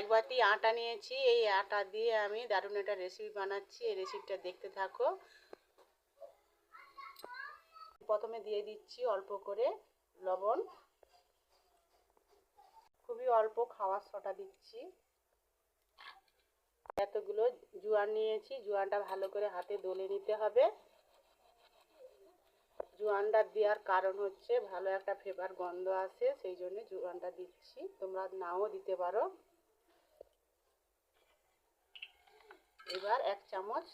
এক বাটি আটা নিয়েছি, এই আটা দিয়ে আমি দারুণ একটা রেসিপি বানাচ্ছি, এই রেসিপিটা দেখতে থাকো। প্রথমে দিয়ে দিচ্ছি অল্প করে লবণ। খুবই অল্প খাওয়ার সটা দিচ্ছি। এতগুলো জোয়ান নিয়েছি, জোয়ানটা ভালো করে হাতে দলে নিতে হবে। জোয়ানটা দেওয়ার কারণ হচ্ছে ভালো একটা ফেভার গন্ধ আসে, সেই জন্য জোয়ানটা দিচ্ছি। তোমরা নাও দিতে পারো। এবার এক চামচ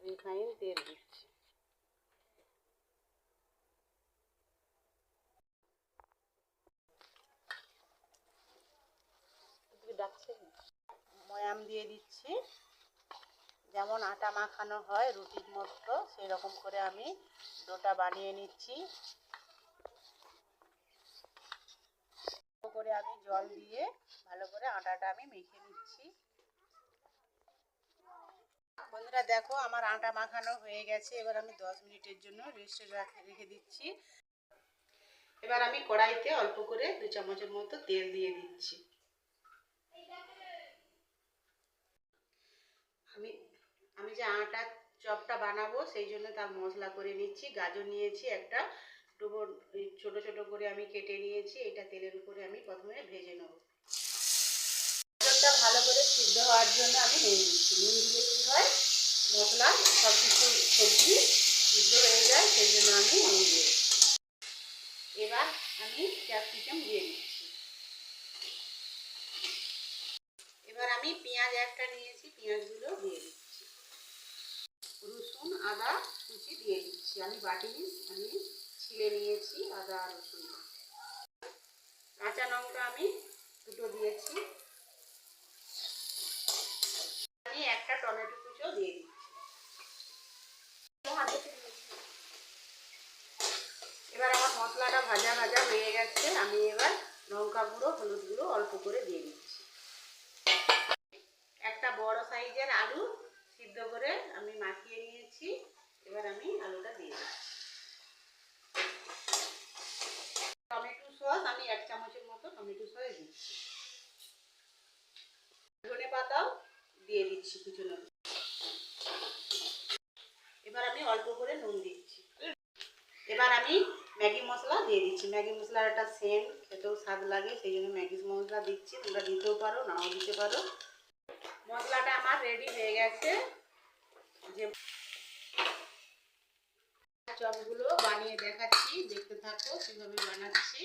রিফাইন তেল দিচ্ছি। ময়াম দিয়ে দিচ্ছি। যেমন আটা মাখানো হয়, রুটির মতো সেই রকম করে আমি ডোটা বানিয়ে নিচ্ছি। করে আমি জল দিয়ে ভালো করে আটাটা আমি মেখে নিচ্ছি। বন্ধুরা দেখো, আমার আটা মাখানো হয়ে গেছে। এবার আমি দশ মিনিটের জন্য রেস্টে রেখে দিচ্ছি। এবার আমি কড়াইতে অল্প করে দু চামচের মতো তেল দিয়ে দিচ্ছি। আমি আমি যে আটা চপটা বানাবো, সেই জন্য তার মশলা করে নিচ্ছি। গাজর নিয়েছি একটা। ডুবো ছোট ছোট করে আমি কেটে নিয়েছি। এটা তেলের উপরে আমি প্রথমে ভেজে নেব। ভালো করে সিদ্ধ হওয়ার জন্য আমি নুন দিচ্ছি। নুন দিলে কী হয়? মশলা সব কিছু সবজি সিদ্ধ হয়ে যায়, সেই জন্য আমি নুন দিয়ে এবার আমি ক্যাপসিকাম দিয়ে দিচ্ছি। এবার আমি পেঁয়াজ একটা নিয়েছি, পেঁয়াজগুলো দিয়ে দিচ্ছি। রসুন, আদা, কুচি দিয়ে দিচ্ছি। আমি বাটি আমি ছিলে নিয়েছি আদা রসুন। কাঁচা লঙ্কা আমি দুটো দিয়েছি। আমি একটা টমেটো কুচো দিয়ে দিচ্ছি এবার আমার মশলাটা ভাজা ভাজা হয়ে গেছে, আমি এবার লঙ্কা গুঁড়ো, হলুদ গুঁড়ো অল্প করে দিয়ে দিচ্ছি। একটা বড় সাইজের আলু সিদ্ধ করে আমি মাখিয়ে নিয়েছি, এবার আমি আলুটা দিয়ে দিচ্ছি। টমেটো সস আমি এক চামচের মতো টমেটো সস দিচ্ছি। ধনে পাতাও দিয়ে দিচ্ছি পিছনে। এবার আমি অল্প করে নুন দিচ্ছি। এবার আমি ম্যাগি মশলা দিয়ে দিচ্ছি। ম্যাগি মশলার একটা সেম খেতেও স্বাদ লাগে, সেই জন্য ম্যাগি মশলা দিচ্ছি। তোমরা দিতেও পারো, নাও দিতে পারো। মশলাটা আমার রেডি হয়ে গেছে। যে চপগুলো বানিয়ে দেখাচ্ছি, দেখতে থাকো কীভাবে বানাচ্ছি।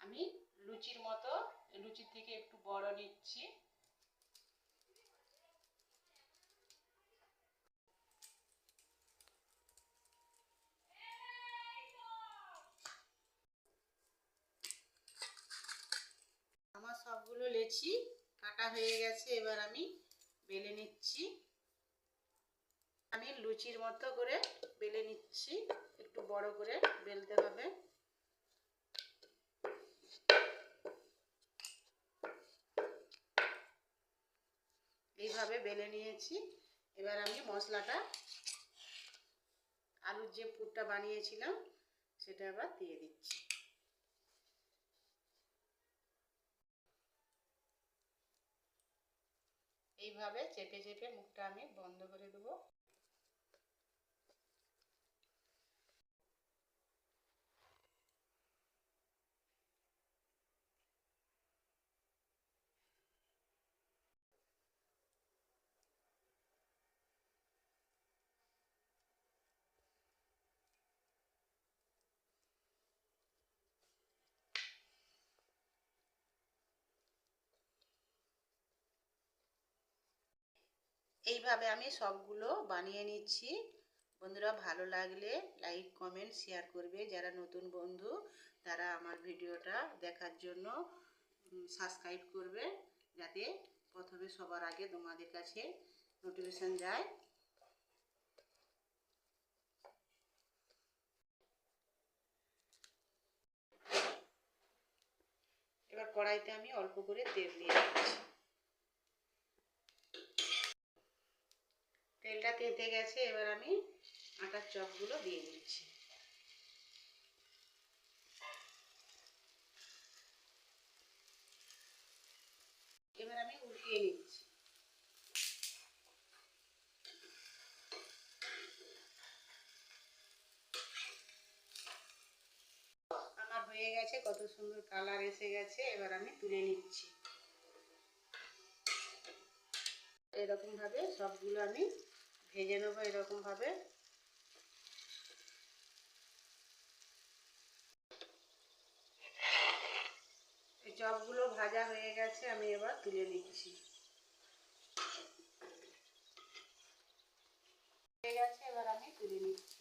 আমি লুচির মতো লুচির থেকে একটু বড় নিচ্ছি আমার লেচি কাটা হয়ে গেছে, এবার আমি বেলে নিচ্ছি। আমি লুচির মতো করে বেলে নিচ্ছি, একটু বড় করে বেলতে হবে। এইভাবে বেলে নিয়েছি। এবার আমি মশলাটা, আলুর যে পুরটা বানিয়েছিলাম, সেটা আবার দিয়ে দিচ্ছি। এইভাবে চেপে চেপে মুখটা আমি বন্ধ করে দেবো। এইভাবে আমি সবগুলো বানিয়ে নিচ্ছি। বন্ধুরা, ভালো লাগলে লাইক, কমেন্ট, শেয়ার করবে। যারা নতুন বন্ধু, তারা আমার ভিডিওটা দেখার জন্য সাবস্ক্রাইব করবে, যাতে প্রথমে সবার আগে তোমাদের কাছে নোটিফিকেশান যায়। এবার কড়াইতে আমি অল্প করে তেল দিয়ে দিচ্ছি। তেলটা তেতে গেছে, এবার আমি আটার চপগুলো দিয়ে দিচ্ছি। এবার আমি উল্টিয়ে নিচ্ছি। আমার হয়ে গেছে, কত সুন্দর কালার এসে গেছে, এবার আমি তুলে নিচ্ছি। এরকম ভাবে সবগুলো আমি ভেজে নেব এরকম ভাবে। এই চপগুলো ভাজা হয়ে গেছে, আমি এবার তুলে নিচ্ছি। হয়ে গেছে, এবার আমি তুলে নিচ্ছি।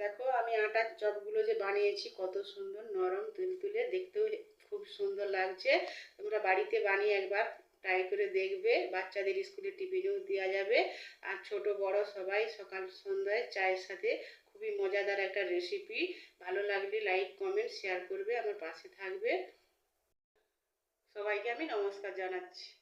দেখো, আমি আটার চপগুলো যে বানিয়েছি, কত সুন্দর নরম তুলতুলে, দেখতেও খুব সুন্দর লাগছে। তোমরা বাড়িতে বানিয়ে একবার ট্রাই করে দেখবে, বাচ্চাদের স্কুলে টিফিনেও দেওয়া যাবে। আর ছোট, বড় সবাই সকাল, সন্ধ্যায় চায়ের সাথে খুবই মজাদার একটা রেসিপি ভালো লাগলে লাইক কমেন্ট শেয়ার করবে, আমার পাশে থাকবে। সবাইকে আমি নমস্কার জানাচ্ছি।